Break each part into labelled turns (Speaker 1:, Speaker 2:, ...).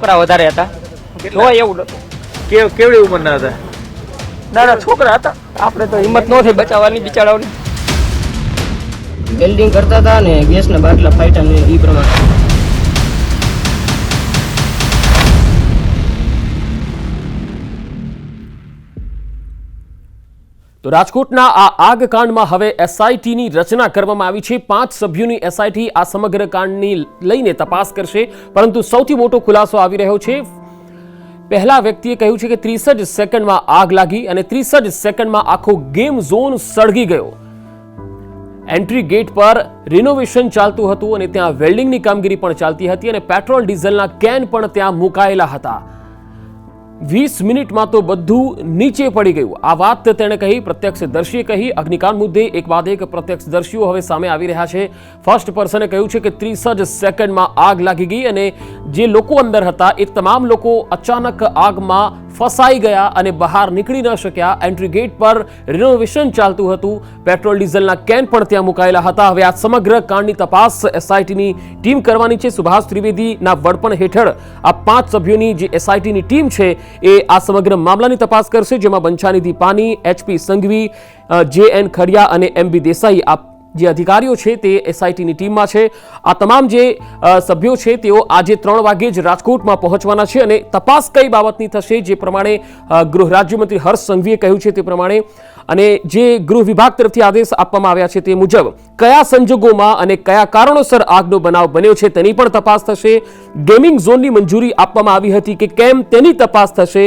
Speaker 1: છોકરા વધારે હતા. જોવા એવું
Speaker 2: કેવડી ઉંમરના હતા?
Speaker 1: નાના છોકરા હતા. આપણે તો હિંમત ન થઈ બચાવવાની બિચારાઓની.
Speaker 3: વેલ્ડિંગ કરતા હતા ને ગેસના બાટલા ફાઈટા ને એ પ્રમાણે.
Speaker 4: તો રાજકોટના આ આગ કાંડમાં હવે એસઆઈટીની રચના કરવામાં આવી છે. પાંચ સભ્યોની એસઆઈટી આ સમગ્ર કાંડની લઈને તપાસ કરશે. પરંતુ સૌથી મોટો ખુલાસો આવી રહ્યો છે. પહેલા વ્યક્તિએ કહ્યું છે કે ત્રીસ જ સેકન્ડમાં આગ લાગી અને ત્રીસ જ સેકન્ડમાં આખો ગેમ ઝોન સળગી ગયો. એન્ટ્રી ગેટ પર રિનોવેશન ચાલતું હતું અને ત્યાં વેલ્ડિંગની કામગીરી પણ ચાલતી હતી અને પેટ્રોલ ડીઝલના કેન પણ ત્યાં મુકાયેલા હતા. વીસ મિનિટમાં તો બધું નીચે પડી ગયું. આ વાત તેણે કહી, પ્રત્યક્ષદર્શીએ કહી. અગ્નિકાંડ મુદ્દે એક બાદ એક પ્રત્યક્ષદર્શીઓ હવે સામે આવી રહ્યા છે. ફર્સ્ટ પર્સને કહ્યું છે કે ત્રીસ જ સેકન્ડમાં આગ લાગી ગઈ અને જે લોકો અંદર હતા, એ તમામ લોકો અચાનક આગમાં ફસાઈ ગયા અને બહાર નીકળી ન શક્યા. એન્ટ્રી ગેટ પર રિનોવેશન ચાલતું હતું. પેટ્રોલ ડીઝલના કેન પણ ત્યાં મુકાયેલા હતા. હવે આ સમગ્ર કાંડની તપાસ એસઆઈટીની ટીમ કરવાની છે. સુભાષ ત્રિવેદીના વડપણ હેઠળ આ પાંચ સભ્યોની જે એસઆઈટીની ટીમ છે, એ આ સમગ્ર મામલાની તપાસ કરશે, જેમાં બંછાનિધિ પાની એચપી સંઘવી જે એન ખડિયા અને એમ બી દેસાઈ આ જે અધિકારીઓ છે તે એસઆઈટીની ટીમમાં છે. આ તમામ જે સભ્યો છે તેઓ આજે ત્રણ વાગે જ રાજકોટમાં પહોંચવાના છે અને તપાસ કઈ બાબતની થશે જે પ્રમાણે ગૃહ રાજ્યમંત્રી હર્ષ સંઘવીએ કહ્યું છે તે પ્રમાણે અને જે ગૃહ વિભાગ તરફથી આદેશ આપવામાં આવ્યા છે તે મુજબ, કયા સંજોગોમાં અને કયા કારણોસર આગનો બનાવ બન્યો છે તેની પણ તપાસ થશે. ગેમિંગ ઝોનની મંજૂરી આપવામાં આવી હતી કે કેમ તેની તપાસ થશે.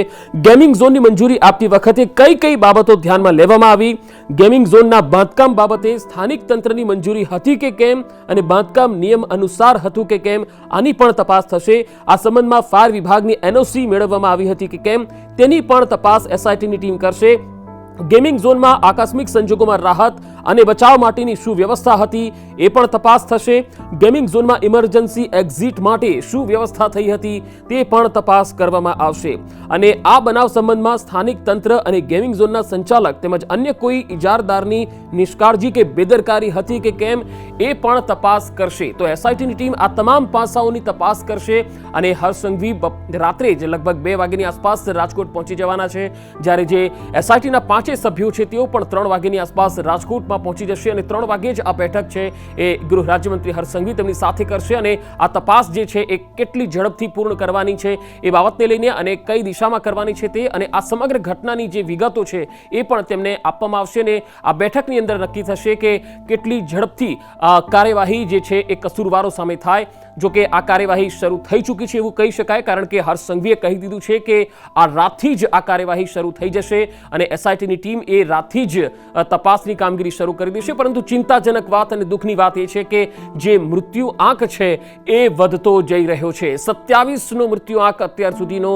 Speaker 4: ગેમિંગ ઝોનની મંજૂરી આપતી વખતે કઈ કઈ બાબતો ધ્યાનમાં લેવામાં આવી? ગેમિંગ ઝોનના બાંધકામ બાબતે સ્થાનિક તંત્રની મંજૂરી હતી કે કેમ અને બાંધકામ નિયમ અનુસાર હતું કે કેમ આની પણ તપાસ થશે. આ સંબંધમાં ફાયર વિભાગની એનઓસી મેળવવામાં આવી હતી કે કેમ તેની પણ તપાસ એસઆઈટીની ટીમ કરશે. ગેમિંગ ઝોનમાં આકસ્મિક સંજોગોમાં રાહત અને બચાવ માટેની શું વ્યવસ્થા હતી એ પણ તપાસ થશે. ગેમિંગ ઝોનમાં ઇમરજન્સી એક્ઝિટ માટે શું વ્યવસ્થા થઈ હતી તે પણ તપાસ કરવામાં આવશે. અને આ બનાવ સંબંધમાં સ્થાનિક તંત્ર અને ગેમિંગ ઝોનના સંચાલક તેમજ અન્ય કોઈ ઇજારદારની નિષ્કાળજી કે બેદરકારી હતી કે કેમ એ પણ તપાસ કરશે. તો એસઆઈટીની ટીમ આ તમામ પાસાઓની તપાસ કરશે અને હર્ષ સંઘવી રાત્રે જ લગભગ બે વાગ્યાની આસપાસ રાજકોટ પહોંચી જવાના છે. જ્યારે જે એસઆઈટીના પાંચે સભ્યો છે તેઓ પણ ત્રણ વાગ્યાની આસપાસ રાજકોટમાં પહોંચી જશે અને ત્રણ વાગે જ આ બેઠક છે એ ગૃહ રાજ્યમંત્રી હરસંઘવી તેમની સાથે કરશે અને આ તપાસ જે છે એ કેટલી ઝડપથી પૂર્ણ કરવાની છે એ બાબતને લઈને અને કઈ દિશામાં કરવાની છે તે અને આ સમગ્ર ઘટનાની જે વિગતો છે એ પણ તેમને આપવામાં આવશે અને આ બેઠકની અંદર નક્કી થશે કે કેટલી ઝડપથી કાર્યવાહી જે છે એ કસૂરવારો સામે થાય. જો કે આ કાર્યવાહી શરૂ થઈ ચૂકી છે એવું કહી શકાય, કારણ કે હર્ષ સંઘવીએ કહી દીધું છે કે આ રાતથી જ આ કાર્યવાહી શરૂ થઈ જશે અને એસઆઈટીની ટીમ એ રાતથી જ તપાસની કામગીરી શરૂ કરી દેશે. પરંતુ ચિંતાજનક વાત અને દુઃખની વાત એ છે કે જે મૃત્યુ આંક છે એ વધતો જઈ રહ્યો છે. સત્યાવીસનો મૃત્યુ આંક અત્યાર સુધીનો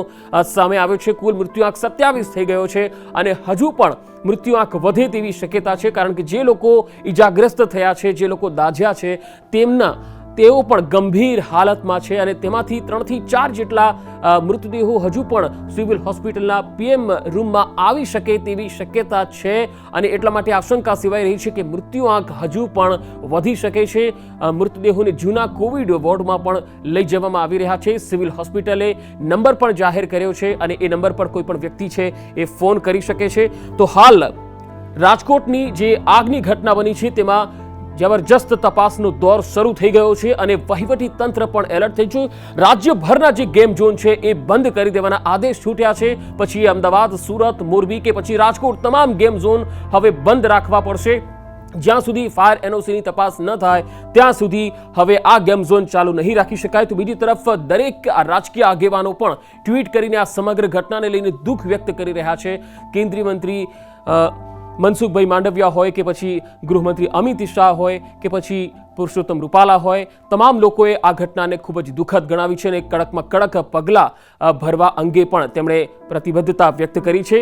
Speaker 4: સામે આવ્યો છે. કુલ મૃત્યુ આંક સત્યાવીસ થઈ ગયો છે અને હજુ પણ મૃત્યુ આંક વધે તેવી શક્યતા છે, કારણ કે જે લોકો ઈજાગ્રસ્ત થયા છે, જે લોકો દાઝ્યા છે, તેમના તેઓ પણ ગંભીર હાલતમાં છે અને તેમાંથી ત્રણથી ચાર જેટલા મૃતદેહો હજુ પણ સિવિલ હોસ્પિટલના પીએમ રૂમમાં આવી શકે તેવી શક્યતા છે અને એટલા માટે આશંકા સિવાય રહી છે કે મૃત્યુ આંક હજુ પણ વધી શકે છે. મૃતદેહોને જૂના કોવિડ વોર્ડમાં પણ લઈ જવામાં આવી રહ્યા છે. સિવિલ હોસ્પિટલે નંબર પણ જાહેર કર્યો છે અને એ નંબર પર કોઈ પણ વ્યક્તિ છે એ ફોન કરી શકે છે. તો હાલ રાજકોટની જે આગની ઘટના બની છે તેમાં જબરજસ્ત તપાસનો દોર શરૂ થઈ ગયો છે અને વહીવટી તંત્ર પણ એલર્ટ થઈ છે રાજ્યભરના જે ગેમ ઝોન છે એ બંધ કરી દેવાના આદેશ છૂટ્યા છે. પછી અમદાવાદ, સુરત, મોરબી કે પછી રાજકોટ તમામ ગેમ ઝોન હવે બંધ રાખવા પડશે. જ્યાં સુધી ફાયર એનઓસીની તપાસ ન થાય, ત્યાં સુધી હવે આ ગેમ ઝોન ચાલુ નહીં રાખી શકાય. તો બીજી તરફ દરેક રાજકીય આગેવાનો પણ ટ્વીટ કરીને આ સમગ્ર ઘટનાને લઈને દુઃખ વ્યક્ત કરી રહ્યા છે. કેન્દ્રીય મંત્રી મનસુખભાઈ માંડવિયા હોય કે પછી ગૃહમંત્રી અમિત શાહ હોય કે પછી પુરુષોત્તમ રૂપાલા હોય, તમામ લોકોએ આ ઘટનાને ખૂબ જ દુઃખદ ગણાવી છે અને કડકમાં કડક પગલાં ભરવા અંગે પણ તેમણે પ્રતિબદ્ધતા વ્યક્ત કરી છે.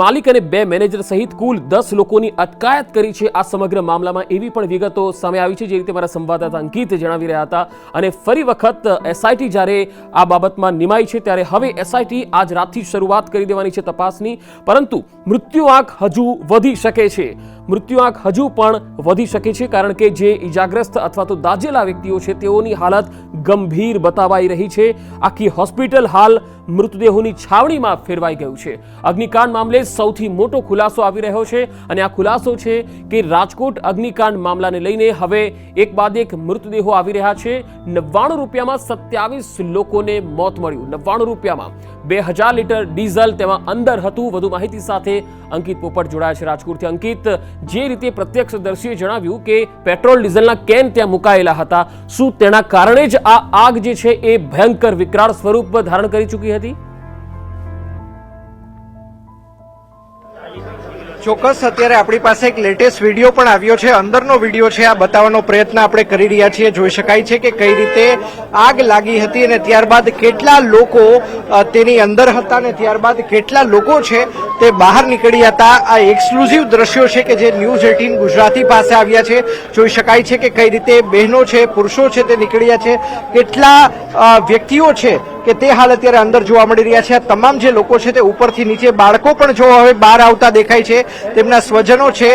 Speaker 4: માલિક અને બે મેનેજર સહિત કુલ દસ લોકોની અટકાયત કરી છે. આ સમગ્ર મામલામાં એવી પણ વિગતો સામે આવી છે, જે રીતે મારા સંવાદદાતા અંકિત જણાવી રહ્યા હતા. અને ફરી વખત એસઆઈટી જ્યારે આ બાબતમાં નિમાઈ છે, ત્યારે હવે એસઆઈટી આજ રાતથી શરૂઆત કરી દેવાની છે તપાસની. પરંતુ મૃત્યુઆંક હજુ વધી શકે છે. મૃત્યુઆંક હજુ પણ વધી શકે છે, કારણ કે જે ઈજાગ્રસ્ત અથવા તો દાજેલા વ્યક્તિઓ છે, તેઓની હાલત ગંભીર બતાવાઈ રહી છે. આખી હોસ્પિટલ હાલ મૃતદેહોની છાવણીમાં ફેરવાઈ ગયું છે. અગ્નિકાંડ મામલે સૌથી મોટો ખુલાસો આવી રહ્યો છે અને આ ખુલાસો છે કે રાજકોટ અગ્નિકાંડ મામલાને લઈને હવે એક બાદ એક મૃતદેહો આવી રહ્યા છે. નવ્વાણું રૂપિયામાં સત્યાવીસ લોકોને મોત મળ્યું. નવ્વાણું રૂપિયામાં બે હજાર લીટર ડીઝલ તેમાં અંદર હતું. વધુ માહિતી સાથે અંકિત પોપટ જોડાયા છે રાજકોટથી. અંકિત, જે રીતે પ્રત્યક્ષદર્શીએ જણાવ્યું કે પેટ્રોલ ડીઝલના કેન ત્યાં મુકાયેલા હતા, શું તેના કારણે જ આ આગ જે છે એ ભયંકર વિકરાળ સ્વરૂપ ધારણ કરી ચૂકી હતી?
Speaker 5: ચોક્કસ, અત્યારે આપણી પાસે એક લેટેસ્ટ વીડિયો પણ આવ્યો છે. અંદરનો વીડિયો છે. આ બતાવવાનો પ્રયત્ન આપણે કરી રહ્યા છીએ. જોઈ શકાય છે કે કઈ રીતે આગ લાગી હતી અને ત્યારબાદ કેટલા લોકો તેની અંદર હતા અને ત્યારબાદ કેટલા લોકો છે તે બહાર નીકળ્યા હતા. આ એક્સક્લુઝિવ દ્રશ્યો છે કે જે ન્યૂઝ એટીન ગુજરાતી પાસે આવ્યા છે. જોઈ શકાય છે કે કઈ રીતે બહેનો છે, પુરુષો છે તે નીકળ્યા છે. કેટલા વ્યક્તિઓ છે કે તે હાલ અત્યારે અંદર જોવા મળી રહ્યા છે. આ તમામ જે લોકો છે તે ઉપરથી નીચે બાળકો પણ જો હવે બહાર આવતા દેખાય છે. તેમના સ્વજનો છે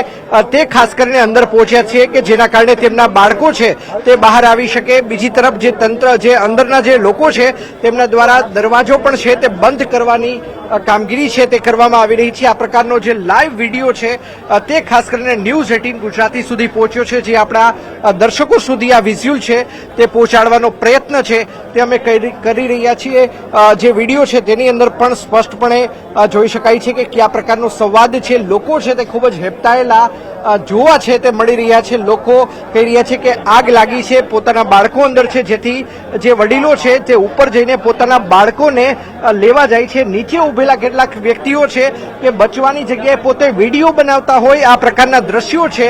Speaker 5: તે ખાસ કરીને અંદર પહોંચ્યા છે કે જેના કારણે તેમના બાળકો છે તે બહાર આવી શકે. બીજી તરફ જે તંત્ર, જે અંદરના જે લોકો છે, તેમના દ્વારા દરવાજો પણ છે તે બંધ કરવાની કામગીરી છે તે કરવામાં આવી રહી છે. આ પ્રકારનો જે લાઈવ વીડિયો છે તે ખાસ કરીને ન્યૂઝ એટીન ગુજરાતી સુધી પહોંચ્યો છે, જે આપણા દર્શકો સુધી આ વિઝ્યુઅલ છે, તે પહોંચાડવાનો પ્રયત્ન છે, તે અમે કરી રહ્યા છીએ. જે વીડિયો છે, તેની અંદર પણ સ્પષ્ટપણે જોઈ શકાય છે કે કયા પ્રકારનો સંવાદ છે. લોકો છે તે ખૂબ જ હેપતાયેલા જોવા છે તે મળી રહ્યા છે. લોકો કહી રહ્યા છે કે આગ લાગી છે. પોતાના બાળકો અંદર છે. જેથી જે વડીલો છે તે ઉપર જઈને પોતાના બાળકોને લેવા જાય છે. નીચે ઉભેલા કેટલાક વ્યક્તિઓ છે કે બચવાની જગ્યાએ પોતે વીડિયો બનાવતા હોય, આ પ્રકારના દ્રશ્યો છે.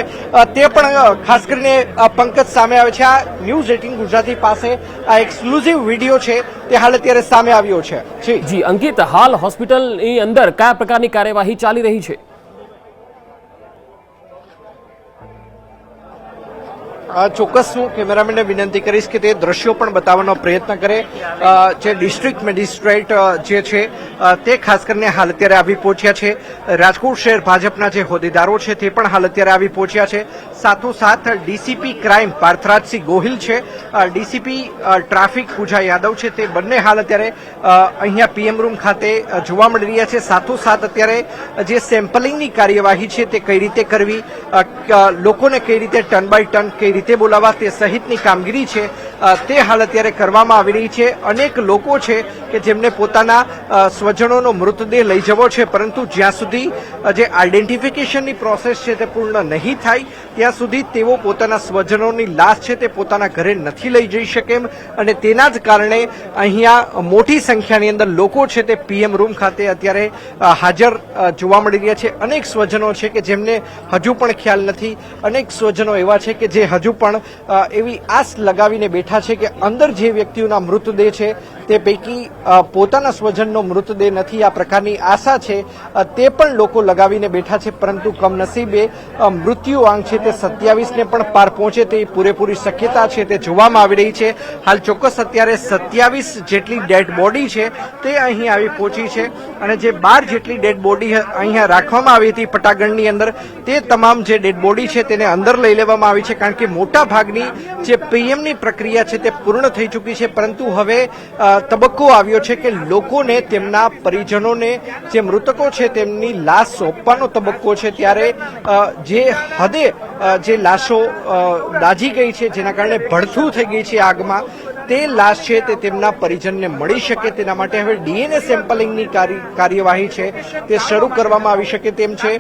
Speaker 5: તે પણ ખાસ કરીને પંકજ સામે આવે છે. આ ન્યૂઝ એટીન ગુજરાતી પાસે આ એક્સક્લુઝિવ વીડિયો છે. તે હાલ અત્યારે સામે આવ્યો છે. જી,
Speaker 4: અંકિત, હાલ હોસ્પિટલની અંદર કયા પ્રકારની કાર્યવાહી ચાલી રહી છે?
Speaker 5: ચોક્કસ હું કેમેરામેનને વિનંતી કરીશ કે તે દ્રશ્યો પણ બતાવવાનો પ્રયત્ન કરે. જે ડિસ્ટ્રિક્ટ મેજિસ્ટ્રેટ જે છે તે ખાસ કરીને હાલ અત્યારે આવી પહોંચ્યા છે. રાજકોટ શહેર ભાજપના જે હોદ્દેદારો છે તે પણ હાલ અત્યારે આવી પહોંચ્યા છે. સાથોસાથ ડીસીપી ક્રાઇમ પાર્થરાજસિંહ ગોહિલ છે. ડીસીપી ટ્રાફિક પૂજા યાદવ છે તે બંને હાલ અત્યારે અહીંયા પીએમ રૂમ ખાતે જોવા મળી રહ્યા છે. સાથોસાથ અત્યારે જે સેમ્પલિંગની કાર્યવાહી છે તે કઈ રીતે કરવી? લોકોને કઈ રીતે ટન બાય ટન કઈ રીતે બોલાવવા તે સહિતની કામગીરી છે. તે હાલ અત્યારે કરવામાં આવી રહી છે. અનેક લોકો છે કે જેમને પોતાના સ્વજનોનો મૃતદેહ લઈ જવો છે, પરંતુ જ્યાં સુધી જે આઈડેન્ટિફિકેશનની પ્રોસેસ છે તે પૂર્ણ નહીં થાય, ત્યાં સુધી તેઓ પોતાના સ્વજનોની લાશ છે તે પોતાના ઘરે નથી લઈ જઈ શકે એમ. અને તેના જ કારણે અહીંયા મોટી સંખ્યાની અંદર લોકો છે તે પીએમ રૂમ ખાતે અત્યારે હાજર જોવા મળી રહ્યા છે. અનેક સ્વજનો છે કે જેમને હજુ પણ ખ્યાલ નથી. અનેક સ્વજનો એવા છે કે જે હજુ પણ અ, એવી આસ લગાવીને બેઠા છે કે અંદર જે વ્યક્તિઓના મૃતદેહ છે તે પૈકી પોતાના સ્વજનનો મૃતદેહ નથી, આ પ્રકારની આશા છે તે પણ લોકો લગાવીને બેઠા છે, પરંતુ કમનસીબે મૃત્યુ આંક છે તે સત્યાવીસને પણ પાર પહોંચે તે પૂરેપૂરી શક્યતા છે, તે જોવામાં આવી રહી છે. હાલ ચોક્કસ અત્યારે સત્યાવીસ જેટલી ડેડ બોડી છે, તે અહીં આવી પહોંચી છે અને જે બાર જેટલી ડેડ બોડી અહીંયા રાખવામાં આવી હતી પટાગણની અંદર, તે તમામ જે ડેડ બોડી છે તેને અંદર લઈ લેવામાં આવી છે, કારણ કે મોટા ભાગની જે પીએમની પ્રક્રિયા છે તે પૂર્ણ થઈ ચૂકી છે, પરંતુ હવે તબક્કો આવ્યો છે કે લોકોને તેમના પરિજનોને જે મૃતકો છે તેમની લાશ સોંપવાનો તબક્કો છે ત્યારે જે હદે જે લાશો દાઝી ગઈ છે, જેના કારણે ભડથું થઈ ગઈ છે આગમાં, તે લાશ છે તે તેમના પરિજનને મળી શકે તેના માટે હવે ડીએનએ સેમ્પલિંગની કાર્ય- કાર્યવાહી છે, તે શરૂ કરવામાં આવી શકે તેમ છે.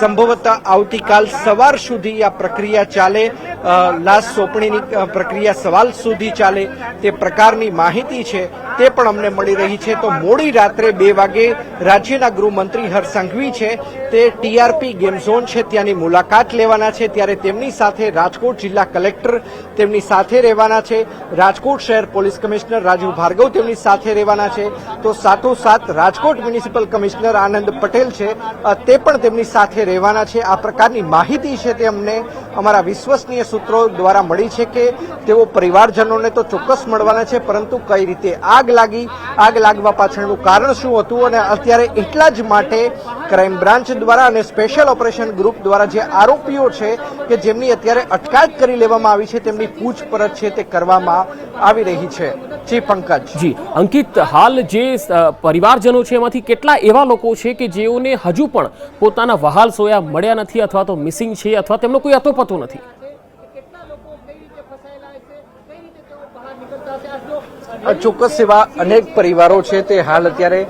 Speaker 5: સંભવત આવતીકાલ સવાર સુધી આ પ્રક્રિયા ચાલે. લાશ સોંપણીની પ્રક્રિયા સવાલ સુધી ચાલે, તે પ્રકારની માહિતી છે, તે પણ અમને મળી રહી છે. તો મોડી રાત્રે બે વાગે રાજ્યના ગૃહમંત્રી હર્ષ સંઘવી છે, તે ટીઆરપી ગેમ ઝોન છે, ત્યાંની મુલાકાત લેવાના છે, ત્યારે તેમની સાથે રાજકોટ જિલ્લા કલેક્ટર તેમની સાથે રહેવાના છે, રાજકોટ શહેર પોલીસ કમિશનર રાજીવ ભાર્ગવ તેમની સાથે રહેવાના છે, તો સાથોસાથ રાજકોટ મ્યુનિસિપલ કમિશનર આનંદ પટેલ છે તે પણ તેમની સાથે રહેવાના છે. આ પ્રકારની માહિતી છે તે અમને અમારા વિશ્વસનીય સૂત્રો દ્વારા મળી છે કે તેઓ પરિવારજનોને તો ચોક્કસ મળવાના છે, પરંતુ કઈ રીતે આગ લાગી, આગ લાગવા પાછળનું કારણ શું હતું અને અત્યારે એટલા જ માટે ક્રાઇમ બ્રાન્ચ દ્વારા અને સ્પેશિયલ ઓપરેશન ગ્રુપ દ્વારા જે આરોપીઓ છે કે જેમની અત્યારે અટકાયત કરી લેવામાં આવી છે, તેમની પૂછપરછ છે તે કરવામાં આવી રહી છે. જી, પંકજ.
Speaker 4: જી, અંકિત, હાલ જે પરિવારજનો છે એમાંથી કેટલા એવા લોકો છે કે જેઓને હજુ પણ પોતાના વહાલ સોયા મળ્યા નથી અથવા તો મિસિંગ છે અથવા તેમનો કોઈ અતોપતો નથી?
Speaker 5: ચોક્કસ એવા અનેક પરિવારો છે તે હાલ અત્યારે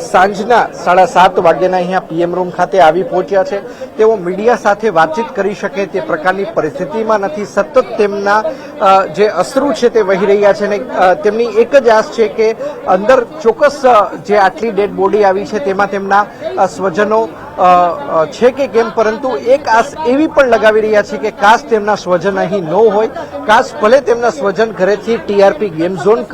Speaker 5: સાંજના સાડા સાત વાગ્યાના અહીંયા પીએમ રૂમ ખાતે આવી પહોંચ્યા છે. તેઓ મીડિયા સાથે વાતચીત કરી શકે તે પ્રકારની પરિસ્થિતિમાં નથી. સતત તેમના જે અશ્રુ છે તે વહી રહ્યા છે અને તેમની એક જ આશ છે કે અંદર ચોક્કસ જે આટલી ડેડ બોડી આવી છે તેમાં તેમના સ્વજનો છે કે કેમ? પરંતુ એક આશ એવી પણ લગાવી રહ્યા છે કે કાશ તેમના સ્વજન અહીં ન હોય, કાશ ભલે તેમના સ્વજન ઘરેથી ટીઆરપી ગેમ ઝોન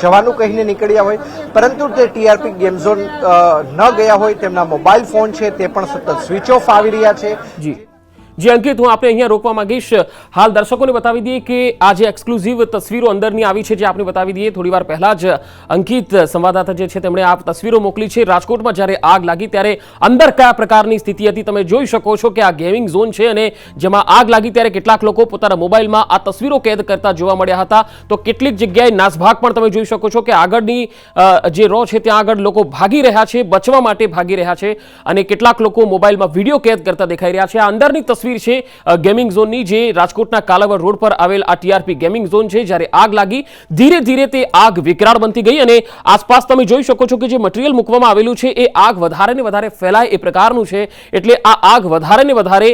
Speaker 5: જવાનું કહીને નીકળ્યા હોય, પરંતુ તે ટીઆરપી ગેમ ઝોન ન ગયા હોય, તેમના મોબાઈલ ફોન છે, તે પણ સતત સ્વિચ ઓફ આવી રહ્યા છે.
Speaker 4: જી. જી અંકિત હું આપણે અહીંયા રોકવા માંગીશ. હાલ દર્શકોને બતાવી દઈએ કે આ જે એક્સક્લુઝિવ તસવીરો અંદરની આવી છે જે આપણે બતાવી દઈએ. થોડીવાર પહેલાં જ અંકિત સંવાદદાતા જે છે તેમણે આ તસવીરો મોકલી છે. રાજકોટમાં જ્યારે આગ લાગી ત્યારે અંદર કયા પ્રકારની સ્થિતિ હતી તમે જોઈ શકો છો કે આ ગેમિંગ ઝોન છે અને જેમાં આગ લાગી ત્યારે કેટલાક લોકો પોતાના મોબાઈલમાં આ તસવીરો કેદ કરતા જોવા મળ્યા હતા. તો કેટલીક જગ્યાએ નાસભાગ પણ તમે જોઈ શકો છો કે આગળની જે રો છે ત્યાં આગળ લોકો ભાગી રહ્યા છે, બચવા માટે ભાગી રહ્યા છે અને કેટલાક લોકો મોબાઈલમાં વીડિયો કેદ કરતા દેખાઈ રહ્યા છે. આ અંદરની છે ગેમિંગ ઝોનની જે રાજકોટના કાલાવર રોડ પર આવેલ આ ટીઆરપી ગેમિંગ ઝોન છે, જ્યારે આગ લાગી, ધીરે ધીરે તે આગ વિકરાળ બનતી ગઈ અને આસપાસ તમે જોઈ શકો છો કે જે મટીરિયલ મૂકવામાં આવેલું છે, એ આગ વધારે ને વધારે ફેલાય એ પ્રકારનું છે. એટલે આ આગ વધારે ને વધારે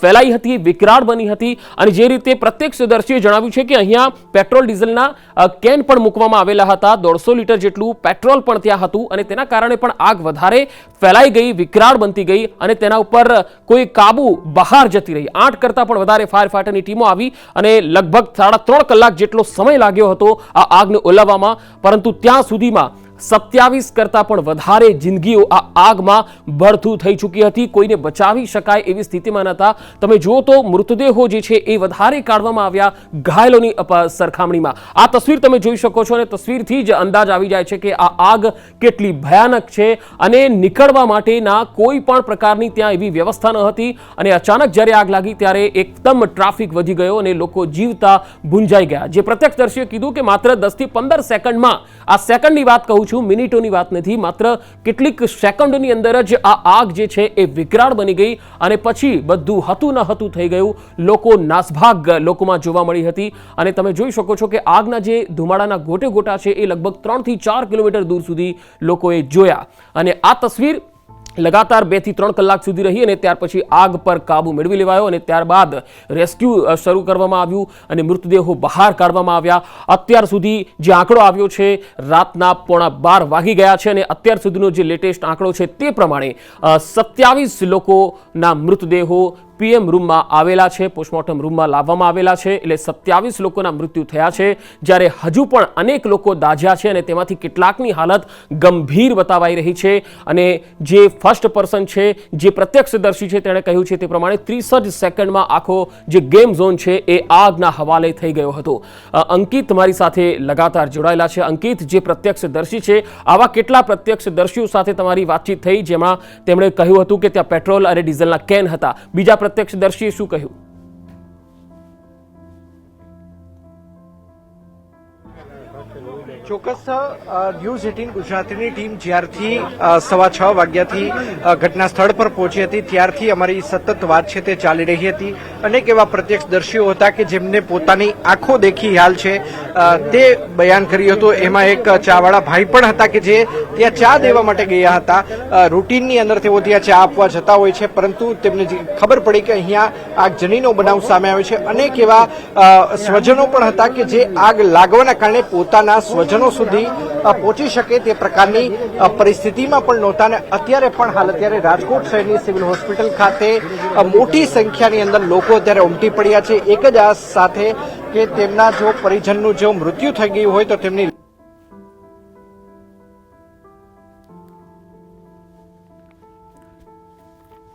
Speaker 4: ફેલાઈ હતી, વિકરાળ બની હતી અને જે રીતે પ્રત્યક્ષદર્શીએ જણાવ્યું છે કે અહીંયા પેટ્રોલ, ડીઝલના કેન પણ મૂકવામાં આવેલા હતા, દોઢસો લીટર જેટલું પેટ્રોલ પણ ત્યાં હતું અને તેના કારણે પણ આગ વધારે ફેલાઈ ગઈ, વિકરાળ બનતી ગઈ અને તેના ઉપર કોઈ કાબુ બહાર જતી રહી. આઠ કરતાં પણ વધારે ફાયર ફાઈટરની ટીમો આવી અને લગભગ સાડા ત્રણ કલાક જેટલો સમય લાગ્યો હતો આ આગને ઓલવવામાં. પરંતુ ત્યાં સુધીમાં સત્યાવીસ કરતાં પણ વધારે જિંદગીઓ આ આગમાં બળતું થઈ ચૂકી હતી. કોઈને બચાવી શકાય એવી સ્થિતિમાં નહોતા તમે જુઓ તો મૃતદેહો જે છે એ વધારે કાઢવામાં આવ્યા ઘાયલોની સરખામણીમાં. આ તસવીર તમે જોઈ શકો છો અને તસવીરથી જ અંદાજ આવી જાય છે કે આ આગ કેટલી ભયાનક છે અને નીકળવા માટેના કોઈ પણ પ્રકારની ત્યાં એવી વ્યવસ્થા ન હતી અને અચાનક જ્યારે આગ લાગી ત્યારે એકદમ ટ્રાફિક વધી ગયો અને લોકો જીવતા ભૂંજાઈ ગયા. જે પ્રત્યક્ષદર્શીએ કીધું કે માત્ર દસથી પંદર સેકન્ડમાં આ સેકન્ડની વાત કહું છું, મિનિટોની વાત નથી, માત્ર કેટલીક સેકન્ડની અંદર જ આ આગ જે છે એ વિકરાળ બની ગઈ અને પછી બધું હતું ન હતું થઈ ગયું. લોકો નાસભાગ લોકોમાં જોવા મળી હતી અને તમે જોઈ શકો છો કે આગના જે ધુમાડાના ગોટે ગોટા છે એ લગભગ ત્રણથી ચાર કિલોમીટર દૂર સુધી લોકોએ જોયા. અને આ તસવીર લગાતાર બેથી ત્રણ કલાક સુધી રહી અને ત્યાર પછી આગ પર કાબુ મેળવી લેવાયો અને ત્યારબાદ રેસ્ક્યુ શરૂ કરવામાં આવ્યું અને મૃતદેહો બહાર કાઢવામાં આવ્યા. અત્યાર સુધી જે આંકડો આવ્યો છે, રાતના પોણા બાર વાગી ગયા છે અને અત્યાર સુધીનો જે લેટેસ્ટ આંકડો છે તે પ્રમાણે સત્યાવીસ લોકોના મૃતદેહો પીએમ રૂમમાં આવેલા છે, પોસ્ટમોર્ટમ રૂમમાં લાવવામાં આવેલા છે, એટલે સત્યાવીસ લોકોના મૃત્યુ થયા છે. જ્યારે હજુ પણ અનેક લોકો દાઝ્યા છે અને તેમાંથી કેટલાકની હાલત ગંભીર બતાવાઈ રહી છે. અને જે ફર્સ્ટ પર્સન છે, જે પ્રત્યક્ષદર્શી છે, તેણે કહ્યું છે તે પ્રમાણે ત્રીસ જ સેકન્ડમાં આખો જે ગેમ ઝોન છે, એ આગના હવાલે થઈ ગયો હતો. અંકિત મારી સાથે લગાતાર જોડાયેલા છે. અંકિત, જે પ્રત્યક્ષદર્શી છે, આવા કેટલા પ્રત્યક્ષદર્શીઓ સાથે તમારી વાતચીત થઈ, જેમાં તેમણે કહ્યું હતું કે ત્યાં પેટ્રોલ અને ડીઝલના કેન હતા. બીજા પ્રત્યક્ષદર્શીએ શું કહ્યું?
Speaker 5: ચોક્કસ ન્યૂઝ એટીન ગુજરાતીની ટીમ જ્યારથી સવા છ વાગ્યાથી ઘટના સ્થળ પર પહોંચી હતી, ત્યારથી અમારી સતત વાત છે તે ચાલી રહી હતી. અનેક એવા પ્રત્યક્ષદર્શીઓ હતા કે જેમને પોતાની આંખો દેખી હાલ છે. તે બયાન કર્યું હતું. એમાં એક ચાવાળા ભાઈ પણ હતા કે જે ત્યાં ચા દેવા માટે ગયા હતા. રૂટીનની અંદર તેઓ ત્યાં ચા આપવા જતા હોય છે, પરંતુ તેમને ખબર પડી કે અહીંયા આગજનીનો બનાવ સામે આવ્યો છે. અનેક એવા સ્વજનો પણ હતા કે જે આગ લાગવાના કારણે પોતાના સ્વજનો સુધી પહોંચી શકે તે પ્રકારની પરિસ્થિતિમાં પણ નહોતા અને અત્યારે પણ હાલ અત્યારે રાજકોટ શહેરની સિવિલ હોસ્પિટલ ખાતે મોટી સંખ્યાની અંદર લોકો અત્યારે ઉમટી પડ્યા છે. એક જ આસ સાથે કે તેમના જો પરિજનનું જો મૃત્યુ થઈ ગયું હોય તો તેમની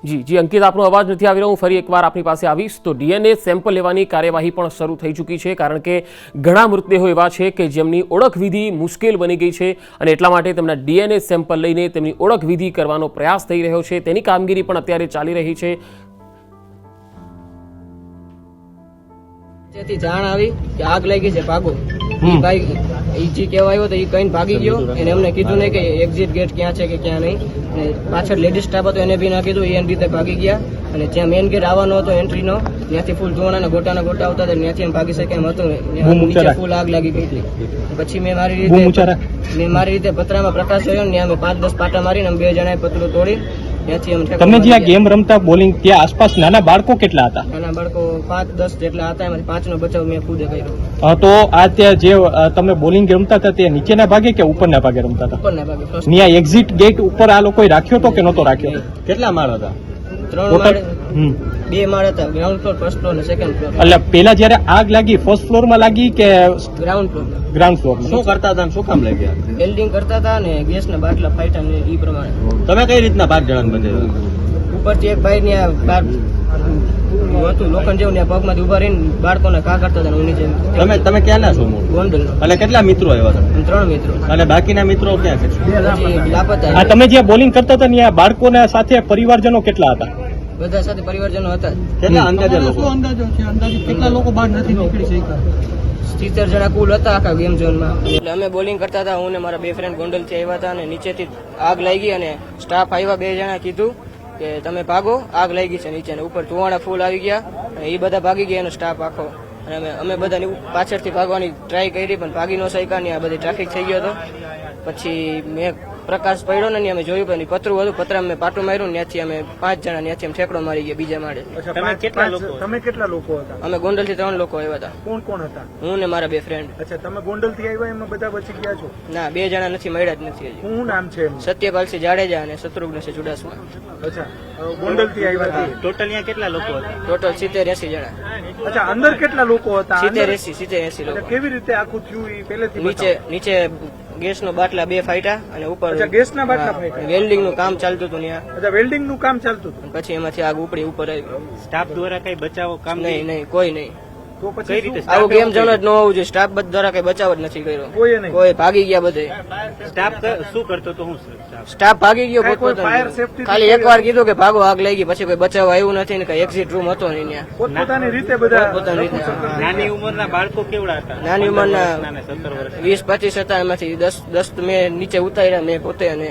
Speaker 4: જી જી અંકિત આપનો અવાજ નથી આવી રહ્યો હું ફરી એકવાર આપની પાસે આવીશ. તો ડીએનએ સેમ્પલ લેવાની કાર્યવાહી પણ શરૂ થઈ ચૂકી છે કારણ કે ઘણા મૃતદેહો એવા છે કે જેમની ઓળખ વિધિ મુશ્કેલ બની ગઈ છે અને એટલા માટે તેમના ડીએનએ સેમ્પલ લઈને તેમની ઓળખવિધિ કરવાનો પ્રયાસ થઈ રહ્યો છે. તેની કામગીરી પણ અત્યારે ચાલી રહી છે.
Speaker 3: જેથી જાણ આવી કે આગ લાગી છે ભાગો. ભાઈ ઈ જે કહેવા આવ્યો તો એ કઈ ભાગી ગયો. એને અમને કીધું નહીં કે એક્ઝિટ ગેટ ક્યાં છે કે ક્યાં નહીં. અને પાછળ લેડીઝ સ્ટાફ હતો એને બી ના કીધું. એ એની રીતે ભાગી ગયા. અને જ્યાં મેઇન ગેટ આવવાનો હતો એન્ટ્રીનો ત્યાંથી ફૂલ ધોવાના ગોટાના ગોટા આવતા હતા. ત્યાંથી એમ ભાગી શકે એમ હતું. નીચે ફૂલ આગ લાગી ગઈ હતી. પછી મેં મારી રીતે મેં મારી રીતે પતરામાં પ્રકાશ કર્યો ને ત્યાં અમે પાંચ દસ પાટા મારીને અમે બે જણાએ પતરું તોડી
Speaker 6: તમે
Speaker 3: જે
Speaker 6: જ્યાં ગેમ રમતા બોલિંગ ત્યાં આસપાસ નાના બાળકો કેટલા હતા?
Speaker 3: નાના બાળકો પાંચ દસ જેટલા હતા એમાંથી પાંચનો બચાવ મેં ખુદે કર્યો.
Speaker 6: તો આ ત્યાં જે તમે બોલિંગ રમતા હતા તે નીચેના ભાગે કે ઉપરના ભાગે રમતા હતા?
Speaker 3: ઉપરના ભાગે
Speaker 6: ત્યાં એક્ઝિટ ગેટ ઉપર આ લોકોએ રાખ્યો હતો કે નહોતો રાખ્યો? કેટલા માળ હતા?
Speaker 3: ત્રણ માળ. બે માળ હતા. ગ્રાઉન્ડ ફ્લોર ફર્સ્ટ ફ્લોર અને સેકન્ડ ફ્લોર
Speaker 6: એટલે પેલા જયારે આગ લાગી ફર્સ્ટ ફ્લોરમાં લાગી કે
Speaker 3: ગ્રાઉન્ડ ફ્લોર
Speaker 6: ગ્રાઉન્ડ ફ્લોર શું કરતા હતા શું કામ લાગ્યા?
Speaker 3: વેલ્ડિંગ કરતા હતા અને ગેસના બાટલા ફાટ્યા ને એ પ્રમાણે.
Speaker 6: તમે કઈ રીતના પાંચ જણા બંધ
Speaker 3: ઉપરથી એક ભાઈ ત્યાં બાર હતું. લોખંડ જેવું ને પગમાંથી ઊભા રહીને બાળકોને કા કરતા હતા ને હું નીચે
Speaker 6: તમે તમે ક્યાંના છો
Speaker 3: ગોંડલ
Speaker 6: એટલે કેટલા મિત્રો આવ્યા હતા?
Speaker 3: ત્રણ મિત્રો.
Speaker 6: અને બાકીના મિત્રો ક્યાં છે?
Speaker 3: લાપતા
Speaker 6: તમે જ્યાં બોલિંગ કરતા હતા ત્યાં બાળકોના સાથે પરિવારજનો કેટલા હતા?
Speaker 3: બધા સાથે પરિવારજનો હતા
Speaker 6: કેટલા અંદાજે લોકો?
Speaker 3: સિત્તેર જણા કુલ હતા આખા ગેમ ઝોનમાં. એટલે અમે બોલિંગ કરતા હતા. હું ને મારા બે ફ્રેન્ડ ગોંડલથી આવ્યા હતા અને નીચેથી આગ લાગી અને સ્ટાફ આવ્યા બે જણા કીધું કે તમે ભાગો, આગ લાગી છે નીચે ઉપર ધોવાણા ફૂલ આવી ગયા અને એ બધા ભાગી ગયા એનો સ્ટાફ આખો. અને અમે અમે બધાની પાછળથી ભાગવાની ટ્રાય કરી, પણ ભાગી ન શક્યા ને આ બધી ટ્રાફિક થઈ ગયો હતો. પછી મેં પ્રકાશ પડ્યો ને અમે જોયું પણ પતરું હતું. પતરા અમે પાટું માર્યું ત્યાંથી અમે પાંચ જણા ત્યાંથી અમે ઠેકડો મારી ગયા બીજા માળે.
Speaker 2: તમે કેટલા લોકો તમે કેટલા લોકો હતા?
Speaker 3: અમે ગોંડલથી ત્રણ લોકો આવ્યા હતા.
Speaker 2: કોણ કોણ હતા?
Speaker 3: હું ને મારા બે ફ્રેન્ડ
Speaker 2: અચ્છા તમે ગોંડલથી આવ્યા એમાં બધા બચી ગયા છો?
Speaker 3: ના બે જણા નથી મળ્યા જ નથી
Speaker 2: શું નામ છે
Speaker 3: સત્યપાલસિંહ જાડેજા અને શત્રુઘ્નસિંહ ચુડાસમા
Speaker 2: અચ્છા ગોંડલથી આવ્યા હતા?
Speaker 7: ટોટલ અહીંયા કેટલા લોકો હતા?
Speaker 3: ટોટલ સિત્તેર એસી જણા.
Speaker 2: અચ્છા અંદર કેટલા લોકો હતા?
Speaker 3: સિત્તેર? એસી સિત્તેર એસી લોકો.
Speaker 2: કેવી રીતે આખું થયું એ પહેલેથી
Speaker 3: નીચે નીચે ગેસ નો બાટલા બે ફાટ્યા અને ઉપર
Speaker 2: ગેસના બાટલા ફાટ્યા?
Speaker 3: વેલ્ડિંગનું કામ ચાલતું હતું ત્યાં
Speaker 2: અચ્છા વેલ્ડિંગનું કામ ચાલતું હતું?
Speaker 3: પછી એમાંથી આગ ઉપડી ઉપર આવી.
Speaker 7: સ્ટાફ દ્વારા કઈ બચાવો કામ
Speaker 3: નહીં? નહીં કોઈ નહીં.
Speaker 2: તો પછી
Speaker 7: રીતે
Speaker 3: આવું ગેમ ઝોન જ ન હોવું જોઈએ. સ્ટાફ દ્વારા કઈ બચાવ જ નથી કર્યો.
Speaker 2: કોઈ નહીં.
Speaker 3: કોઈ ભાગી ગયા બધે.
Speaker 7: સ્ટાફ શું કરતો તો હું સ્ટાફ
Speaker 3: ભાગી ગયો પોતપોતાની. ખાલી એક વાર કીધું કે ભાગો આગ લઈ ગઈ પછી કોઈ બચાવ આવ્યું નથી ને કઈ એક્ઝિટ રૂમ હતો નહીં ત્યાં.
Speaker 2: પોતપોતાની રીતે બધા
Speaker 3: પોતપોતાની રીતે.
Speaker 7: નાની ઉંમરના બાળકો કેવડા હતા?
Speaker 3: નાની ઉંમરના વીસ પચીસ હતા એમાંથી. દસ દસ તો મેં નીચે ઉતાર્યા મેં પોતે અને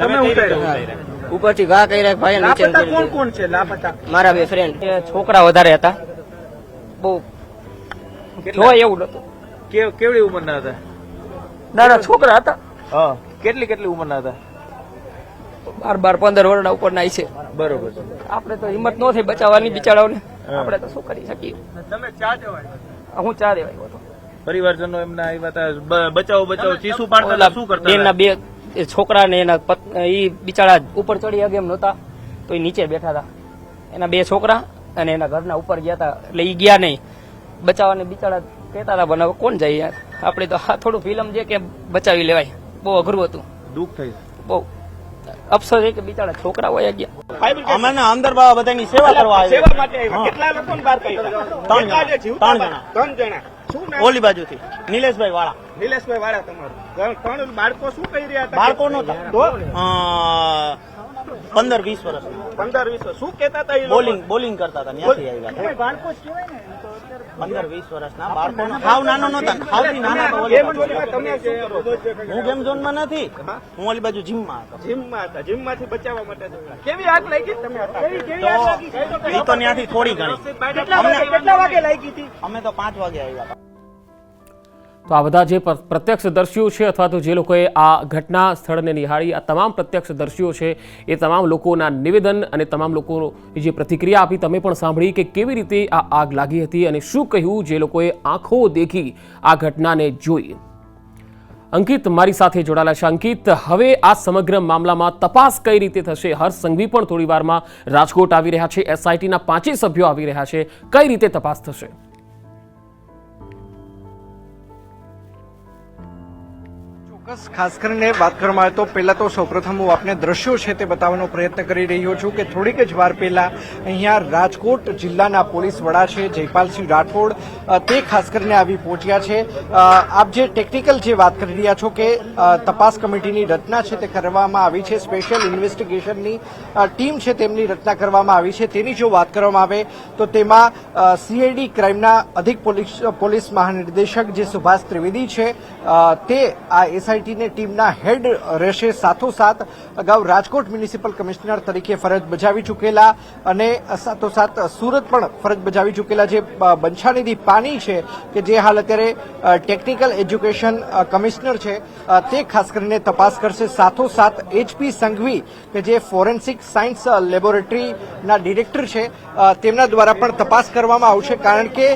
Speaker 2: તમે ઉતાર્યા?
Speaker 3: ઉપરથી ઘા કર્યા ભાઈ નીચે
Speaker 2: કોણ કોણ છે? લાપતા.
Speaker 3: મારા બે ફ્રેન્ડ
Speaker 1: છોકરા વધારે હતા. બહુ જોય એવું નતું
Speaker 2: કે- કેવડી ઉંમરના હતા?
Speaker 1: નાના છોકરા હતા.
Speaker 2: હા. કેટલી કેટલી ઉંમરના હતા?
Speaker 1: બાર બાર પંદર વર્ષના ઉપરના છે.
Speaker 2: બરોબર.
Speaker 1: આપણે તો હિંમત ન થઈ બચાવવાની બિચારાઓને. આપણે તો શું કરી શકીએ?
Speaker 2: તમે ચા દેવાય
Speaker 1: હું ચા દેવાય હતો.
Speaker 2: પરિવારજનો એમના આવ્યા હતા બ- બચાવો બચાવો ચીસું પાડતા શું કરતા
Speaker 1: બેનના બે છોકરા ને એના એ બિચારા ઉપર ચડી ગયા એમ નહોતા. તો એ નીચે બેઠા હતા. એના બે છોકરા અને એના ઘરના ઉપર ગયા હતા એટલે એ ગયા નહીં. બચાવવાને બિચારા કહેતા હતા બનાવ કોણ જાય યાર? આપણે તો આ થોડું ફિલ્મ છે કે બચાવી લેવાય. બહુ અઘરું હતું.
Speaker 2: દુઃખ થયું
Speaker 1: બહુ અફસોસ છે કે બિચારા છોકરા હોય ગયા.
Speaker 7: અમે અંદર બધાની સેવા કરવા
Speaker 2: સેવા માટે આવ્યા. કેટલા લોકોને બહાર કાઢ્યા? ત્રણ જણા? ત્રણ જણા.
Speaker 7: ઓલી બાજુથી. નિલેશભાઈ વાળા.
Speaker 2: નિલેશભાઈ વાળા તમારું. ત્રણ- બાળકો શું કહી રહ્યા હતા?
Speaker 7: બાળકો નહોતા.
Speaker 2: તો
Speaker 7: પંદર વીસ વર્ષ.
Speaker 2: પંદર વીસ શું કહેતા હતા
Speaker 7: બોલિંગ બોલિંગ કરતા હતા ત્યાંથી આવ્યા
Speaker 2: તમે બાળકો
Speaker 7: પંદર વીસ વર્ષના બાળકો હાવ નાનો નતા હાવથી નાના હું
Speaker 2: ગેમ
Speaker 7: ઝોન
Speaker 2: ઝોનમાં
Speaker 7: નથી હું? ઓલી બાજુ જીમમાં હતો.
Speaker 2: જીમમાં હતા. જીમમાંથી બચાવવા માટે કેવી આગ લાગી તમે લાગી
Speaker 7: તો ત્યાંથી થોડી ઘણી
Speaker 2: કેટલા વાગે લાગી હતી?
Speaker 7: અમે તો પાંચ વાગે આવ્યા હતા.
Speaker 4: તો આ બધા જે પ્ર- પ્રત્યક્ષદર્શીઓ છે અથવા તો જે લોકોએ આ ઘટના સ્થળને નિહાળી, આ તમામ પ્રત્યક્ષદર્શીઓ છે, એ તમામ લોકોના નિવેદન અને તમામ લોકોની જે પ્રતિક્રિયા આપી, તમે પણ સાંભળી કે કેવી રીતે આ આગ લાગી હતી અને શું કહ્યું જે લોકોએ આંખો દેખી આ ઘટનાને જોઈ. અંકિત મારી સાથે જોડાયેલા છે. અંકિત, હવે આ સમગ્ર મામલામાં તપાસ કઈ રીતે થશે? હર્ષ સંઘવી પણ થોડી વારમાં રાજકોટ આવી રહ્યા છે. એસઆઈટીના પાંચેય સભ્યો આવી રહ્યા છે. કઈ રીતે તપાસ થશે?
Speaker 5: ચોક્કસ. ખાસ કરીને વાત કરવામાં આવે તો પહેલાં તો સૌપ્રથમ હું આપને દ્રશ્યો છે તે બતાવવાનો પ્રયત્ન કરી રહ્યો છું કે થોડીક જ વાર પહેલાં અહીંયા રાજકોટ જિલ્લાના પોલીસ વડા છે જયપાલસિંહ રાઠોડ તે ખાસ કરીને આવી પહોંચ્યા છે. આપ જે ટેકનિકલ જે વાત કરી રહ્યા છો કે તપાસ કમિટીની રચના છે તે કરવામાં આવી છે, સ્પેશિયલ ઇન્વેસ્ટિગેશનની ટીમ છે તેમની રચના કરવામાં આવી છે, તેની જો વાત કરવામાં આવે તો તેમાં સીઆઈડી ક્રાઇમના અધિક પોલીસ પોલીસ મહાનિર્દેશક જે સુભાષ ત્રિવેદી છે તે આ એસઆઈટીની ટીમના હેડ રહેશે. સાથોસાથ અગાઉ રાજકોટ મ્યુનિસિપલ કમિશનર તરીકે ફરજ બજાવી ચૂકેલા અને સાથોસાથ સુરત પણ ફરજ બજાવી ચૂકેલા જે બંછાનિધિ પાની છે કે જે હાલ અત્યારે ટેકનિકલ એજ્યુકેશન કમિશનર છે તે ખાસ કરીને તપાસ કરશે. સાથોસાથ એચપી સંઘવી, કે જે ફોરેન્સિક સાયન્સ લેબોરેટરીના ડિરેક્ટર છે તેમના દ્વારા પણ તપાસ કરવામાં આવશે. કારણ કે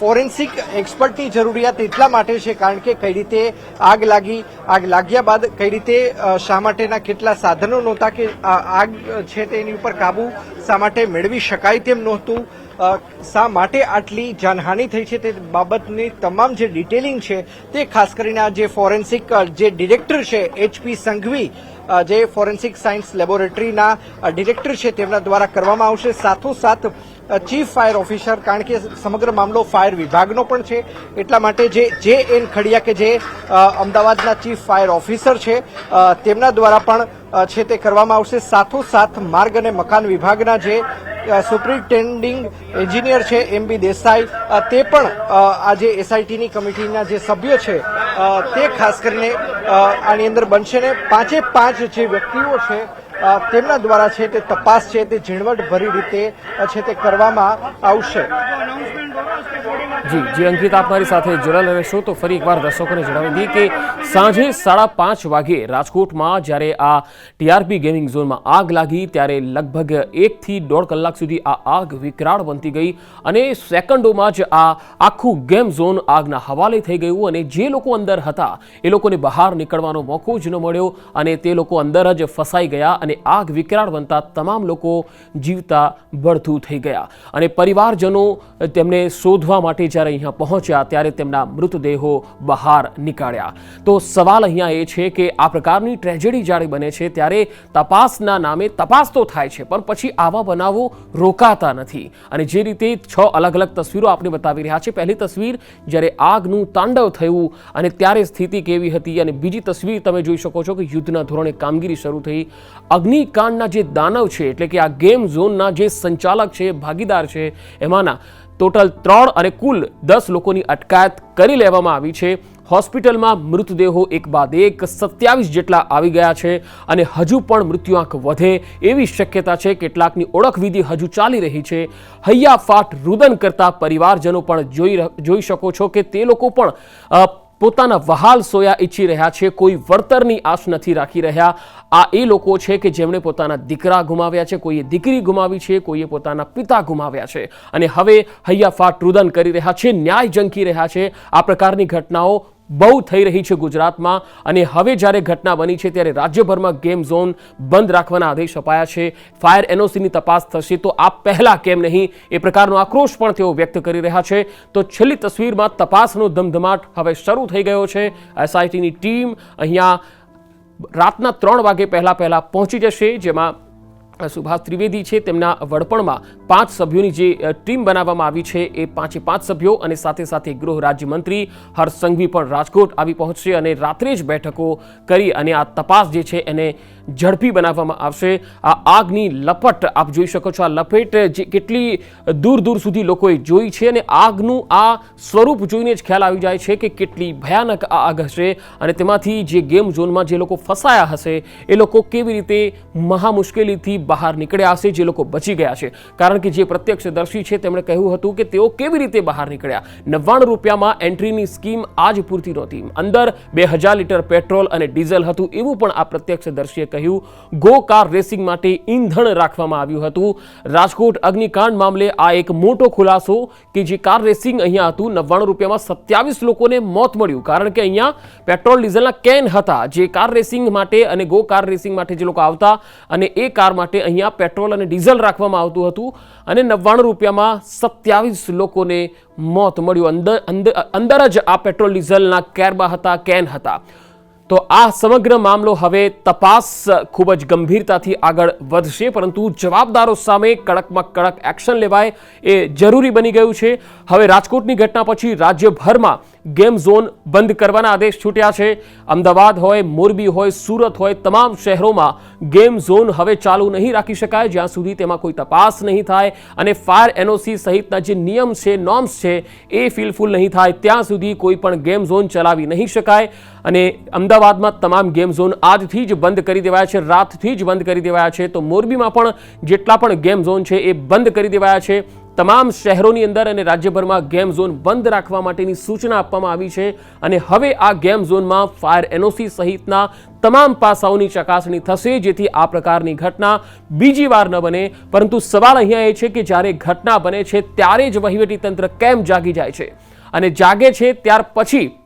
Speaker 5: ફોરેન્સિક એક્સપર્ટની જરૂરિયાત એટલા માટે છે, કારણ કે કઈ રીતે આગ લાગી આગ લાગ્યા બાદ કઈ રીતે શા માટેના કેટલા સાધનો નહોતા કે આગ છે તેની ઉપર કાબુ શા માટે મેળવી શકાય તેમ નહોતું? શા માટે આટલી જાનહાનિ થઈ છે તે બાબતની તમામ જે ડિટેલિંગ છે તે ખાસ કરીને આ જે ફોરેન્સિક જે ડિરેક્ટર છે એચપી સંઘવી જે ફોરેન્સિક સાયન્સ લેબોરેટરીના ડિરેક્ટર છે તેમના દ્વારા કરવામાં આવશે. સાથોસાથ ચીફ ફાયર ઓફિસર, કારણ કે સમગ્ર મામલો ફાયર વિભાગનો પણ છે. એટલા માટે જે જે એન ખડિયા કે જે અમદાવાદના ચીફ ફાયર ઓફિસર છે તેમના દ્વારા પણ છે તે કરવામાં આવશે. સાથોસાથ, માર્ગ અને મકાન વિભાગના જે સુપ્રિન્ટેન્ડિંગ એન્જિનિયર છે એમ બી દેસાઈ તે પણ આ જે એસઆઈટીની કમિટીના જે સભ્ય છે તે ખાસ કરીને આની અંદર બનશે ને પાંચે પાંચ જે વ્યક્તિઓ છે તેમના દ્વારા છે તે તપાસ છે, તે ઝીણવટભરી રીતે છે તે કરવામાં આવશે.
Speaker 4: જી, જે અંકિત આપ મારી સાથે જોડાયેલ રહેશો તો ફરી એકવાર દર્શકોને જણાવી દઈએ કે સાંજે સાડા પાંચ વાગે રાજકોટમાં જ્યારે આ ટીઆરપી ગેમિંગ ઝોનમાં આગ લાગી ત્યારે લગભગ એકથી દોઢ કલાક સુધી આ આગ વિકરાળ બનતી ગઈ અને સેકન્ડોમાં જ આ આખું ગેમ ઝોન આગના હવાલે થઈ ગયું અને જે લોકો અંદર હતા એ લોકોને બહાર નીકળવાનો મોકો જ ન મળ્યો અને તે લોકો અંદર જ ફસાઈ ગયા અને આગ વિકરાળ બનતા તમામ લોકો જીવતા બળતું થઈ ગયા. અને પરિવારજનો તેમને શોધવા માટે જ્યારે અહીંયા પહોંચ્યા ત્યારે તેમના મૃતદેહો બહાર નીકાળ્યા. તો સવાલ અહીંયા એ છે કે આ પ્રકારની ટ્રેજેડી જ્યારે બને છે ત્યારે તપાસના નામે તપાસ તો થાય છે, પણ પછી આવા બનાવો રોકાતા નથી. અને જે રીતે છ અલગ અલગ તસવીરો આપણે બતાવી રહ્યા છે. પહેલી તસવીર જ્યારે આગનું તાંડવ થયું અને ત્યારે સ્થિતિ કેવી હતી અને બીજી તસવીર તમે જોઈ શકો છો કે યુદ્ધના ધોરણે કામગીરી શરૂ થઈ. અગ્નિકાંડના જે દાનવ છે, એટલે કે આ ગેમ ઝોનના જે સંચાલક છે, ભાગીદાર છે, એમાંના ટોટલ ત્રણ અને કુલ દસ લોકોની અટકાયત કરી લેવામાં આવી છે. હોસ્પિટલમાં મૃતદેહો એક બાદ એક સત્યાવીસ જેટલા આવી ગયા છે અને હજુ પણ મૃત્યુઆંક વધે એવી શક્યતા છે. કેટલાકની ઓળખ વિધિ હજુ ચાલી રહી છે. હૈયાફાટ રુદન કરતા પરિવારજનો પણ જોઈ જોઈ શકો છો કે તે લોકો પણ પોતાના વહાલ સોયા ઈચ્છી રહ્યા છે, કોઈ વળતરની આશ નથી રાખી રહ્યા. આ એ લોકો છે કે જેમણે પોતાના દીકરા ગુમાવ્યા છે, કોઈએ દીકરી ગુમાવી છે, કોઈએ પોતાના પિતા ગુમાવ્યા છે. અને હવે હૈયાફાટ રુદન કરી રહ્યા છે, ન્યાય જંકી રહ્યા છે. આ પ્રકારની ઘટનાઓ બહુ થઈ રહી છે ગુજરાતમાં અને હવે જ્યારે ઘટના બની છે ત્યારે રાજ્યભરમાં ગેમ ઝોન બંધ રાખવાના આદેશ અપાયા છે. ફાયર એનઓસીની તપાસ થશે તો આ પહેલાં કેમ નહીં એ પ્રકારનો આક્રોશ પણ તેઓ વ્યક્ત કરી રહ્યા છે. તો છેલ્લી તસવીરમાં તપાસનો ધમધમાટ હવે શરૂ થઈ ગયો છે. એસઆઈટીની ટીમ અહીંયા રાતના ત્રણ વાગે પહેલાં પહેલાં પહોંચી જશે, જેમાં સુભાષ ત્રિવેદી છે, તેમના વડપણમાં પાંચ સભ્યોની જે ટીમ બનાવવામાં આવી છે, એ પાંચે પાંચ સભ્યો અને સાથે સાથે ગૃહ રાજ્યમંત્રી હર્ષ સંઘવી પણ રાજકોટ આવી પહોંચશે અને રાત્રે જ બેઠકો કરી અને આ તપાસ જે છે, એને ઝડપી બનાવવામાં આવશે. આ આગની લપટ આપ જોઈ શકો છો, આ લપેટ જે કેટલી દૂર દૂર સુધી લોકોએ જોઈ છે અને આગનું આ સ્વરૂપ જોઈને જ ખ્યાલ આવી જાય છે કે કેટલી ભયાનક આ આગ હશે અને તેમાંથી જે ગેમ ઝોનમાં જે લોકો ફસાયા હશે, એ લોકો કેવી રીતે મહા મુશ્કેલીથી બહાર નીકળ્યા હશે, જે લોકો બચી ગયા છે. કારણ કે જે પ્રત્યક્ષદર્શી છે, તેમણે કહ્યું હતું કે તેઓ કેવી રીતે બહાર નીકળ્યા. નવ્વાણું રૂપિયામાં એન્ટ્રીની સ્કીમ આજ પૂરતી નહોતી. અંદર બે હજાર લીટર પેટ્રોલ અને ડીઝલ હતું એવું પણ આ પ્રત્યક્ષદર્શીએ કહ્યું. ગો કાર રેસિંગ માટે ઈંધણ રાખવામાં આવ્યું હતું. રાજકોટ અગ્નિકાંડ મામલે આ એક મોટો ખુલાસો કે જે કાર રેસિંગ અહીંયા હતું, નવ્વાણું રૂપિયામાં સત્યાવીસ લોકોને મોત મળ્યું. કારણ કે અહીંયા પેટ્રોલ ડીઝલના કેન હતા. જે કાર રેસિંગ માટે અને ગો કાર રેસિંગ માટે જે લોકો આવતા અને એ કાર માટે અહીંયા પેટ્રોલ અને ડીઝલ રાખવામાં આવતું હતું અને નવ્વાણું રૂપિયામાં સત્યાવીસ લોકોને મોત મળ્યું. અંદર અંદર જ આ પેટ્રોલ ડીઝલના કેરબા હતા, કેન હતા. તો આ સમગ્ર મામલો હવે તપાસ ખૂબ જ ગંભીરતાથી આગળ વધશે, પરંતુ જવાબદારો સામે કડકમાં કડક એક્શન લેવાય એ જરૂરી બની ગયું છે. હવે રાજકોટની ઘટના પછી રાજ્યભરમાં ગેમ ઝોન બંધ કરવાના આદેશ છૂટ્યા છે. અમદાવાદ હોય, મોરબી હોય, સુરત હોય, તમામ શહેરોમાં ગેમ ઝોન હવે ચાલુ નહીં રાખી શકાય. જ્યાં સુધી તેમાં કોઈ તપાસ નહીં થાય અને ફાયર એનઓસી સહિતના જે નિયમ છે, નોર્મ્સ છે, એ ફિલફુલ નહીં થાય, ત્યાં સુધી કોઈ પણ ગેમ ઝોન ચલાવી નહીં શકાય. અને અમદાવાદમાં તમામ ગેમ ઝોન આજથી જ બંધ કરી દેવાયા છે, રાતથી જ બંધ કરી દેવાયા છે. તો મોરબીમાં પણ જેટલા પણ ગેમ ઝોન છે એ બંધ કરી દેવાયા છે. તમામ શહેરોની અંદર અને રાજ્યભરમાં ગેમ ઝોન બંધ રાખવા માટેની સૂચના આપવામાં આવી છે. અને હવે આ ગેમ ઝોનમાં ફાયર એનઓસી સહિતના તમામ પાસાઓની ચકાસણી થશે, જેથી આ પ્રકારની ઘટના બીજી વાર ન બને. પરંતુ સવાલ અહીંયા એ છે કે જ્યારે ઘટના બને છે, ત્યારે જ વહીવટીતંત્ર કેમ જાગી જાય છે? અને જાગે છે, ત્યાર પછી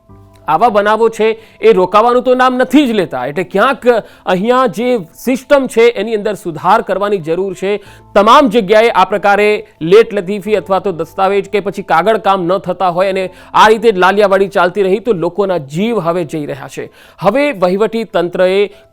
Speaker 4: આવા બનાવો છે, એ રોકાવાનું તો નામ નથી જ લેતા. એટલે ક્યાંક અહીંયા જે સિસ્ટમ છે, એની અંદર સુધાર કરવાની જરૂર છે. તમામ જગ્યાએ આ પ્રકારે લેટ લતીફી અથવા તો દસ્તાવેજ કે પછી કાગળ કામ ન થતા હોય અને આ રીતે લાલિયાવાડી ચાલતી રહી, તો લોકોના જીવ હવે જઈ રહ્યા છે. હવે વહીવટી તંત્રએ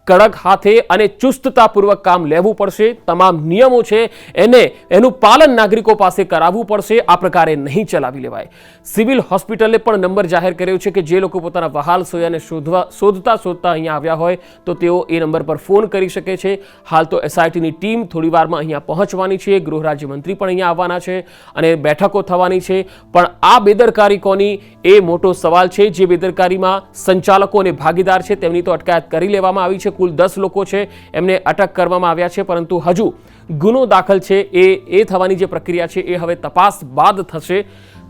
Speaker 4: કડક હાથે અને ચુસ્તતાપૂર્વક કામ લેવું પડશે. તમામ નિયમો છે, એને એનું પાલન નાગરિકો પાસે કરાવવું પડશે. આ પ્રકારે નહીં ચલાવી લેવાય. સિવિલ હોસ્પિટલે પણ નંબર જાહેર કર્યો છે કે જે લોકો પોતાના વહાલ સોયાને શોધવા, શોધતા શોધતા અહીંયા આવ્યા હોય, તો તેઓ એ નંબર પર ફોન કરી શકે છે. હાલ તો એસઆઈટીની ટીમ થોડી વારમાં અહીંયા પહોંચવાની છે. ગૃહ રાજ્યમંત્રી પણ અહીંયા આવવાના છે અને બેઠકો થવાની છે. પણ આ બેદરકારી કોની? એ મોટો સવાલ છે. જે બેદરકારીમાં સંચાલકો અને ભાગીદાર છે, તેમની તો અટકાયત કરી લેવામાં આવી છે. કુલ દસ લોકો છે એમને અટક કરવામાં આવ્યા છે, પરંતુ હજુ ગુનો દાખલ છે. એ એ થવાની જે પ્રક્રિયા છે, એ હવે તપાસ બાદ થશે.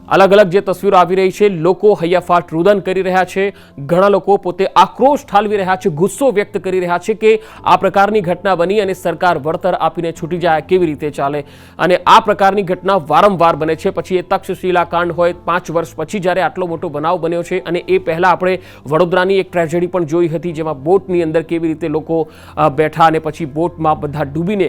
Speaker 4: અલગ અલગ જે તસવીરો આવી રહી છે, લોકો હૈયાફાટ રુદન કરી રહ્યા છે. ઘણા લોકો પોતે આક્રોશ ઠાલવી રહ્યા છે, ગુસ્સો વ્યક્ત કરી રહ્યા છે કે આ પ્રકારની ઘટના બની અને સરકાર વળતર આપીને છૂટી જાય, કેવી રીતે ચાલે? અને આ પ્રકારની ઘટના વારંવાર બને છે. પછી એ તક્ષશિલા કાંડ હોય, પાંચ વર્ષ પછી જ્યારે આટલો મોટો બનાવ બન્યો છે અને એ પહેલાં આપણે વડોદરાની એક ટ્રેજેડી પણ જોઈ હતી, જેમાં બોટની અંદર કેવી રીતે લોકો બેઠા અને પછી બોટમાં બધા ડૂબીને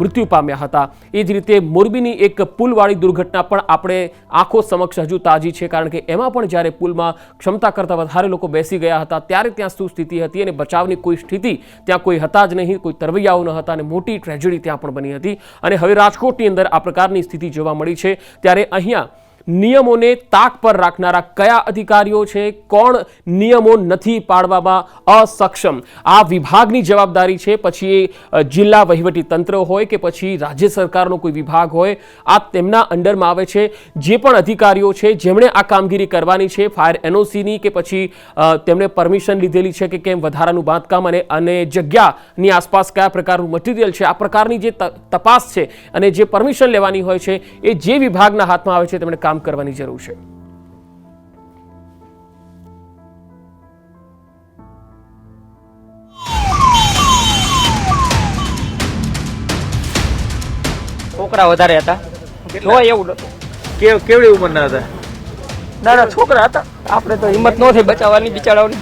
Speaker 4: મૃત્યુ પામ્યા હતા. એ જ રીતે મોરબીની એક પુલવાળી દુર્ઘટના પણ આપણે આંખો સમક્ષ હજુ તાજી છે, કારણ કે એમાં પણ જ્યારે પુલમાં ક્ષમતા કરતાં વધારે લોકો બેસી ગયા હતા, ત્યારે ત્યાં શું સ્થિતિ હતી અને બચાવની કોઈ સ્થિતિ ત્યાં કોઈ હતા જ નહીં, કોઈ તરવૈયાઓ ન હતા અને મોટી ટ્રેજેડી ત્યાં પણ બની હતી. અને હવે રાજકોટની અંદર આ પ્રકારની સ્થિતિ જોવા મળી છે. ત્યારે અહીંયા નિયમોને તાક પર રાખનારા કયા અધિકારીઓ છે, કોણ નિયમો નથી પાડવામાં અસક્ષમ? આ વિભાગની જવાબદારી છે, પછી એ જિલ્લા વહીવટી તંત્ર હોય કે પછી રાજ્ય સરકારનો કોઈ વિભાગ હોય, આ તેમના અંડરમાં આવે છે. જે પણ અધિકારીઓ છે, જેમણે આ કામગીરી કરવાની છે, ફાયર એનઓસીની કે પછી તેમણે પરમિશન લીધેલી છે કે કેમ વધારાનું બાંધકામ અને અને જગ્યાની આસપાસ કયા પ્રકારનું મટીરિયલ છે, આ પ્રકારની જે તપાસ છે અને જે પરમિશન લેવાની હોય છે, એ જે વિભાગના હાથમાં આવે છે, તેમણે કામ કરવાની જરૂર છે.
Speaker 1: છોકરા વધારે હતા. જોવાય એવું નતું.
Speaker 2: કેવડી ઉંમરના હતા?
Speaker 1: નાના છોકરા હતા. આપણે તો હિંમત ન થઈ બચાવવાની બિચારાઓની.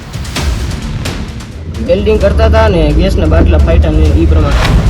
Speaker 3: વેલ્ડિંગ કરતા હતા ને ગેસના બાટલા ફાઈટા ને એ પ્રમાણે.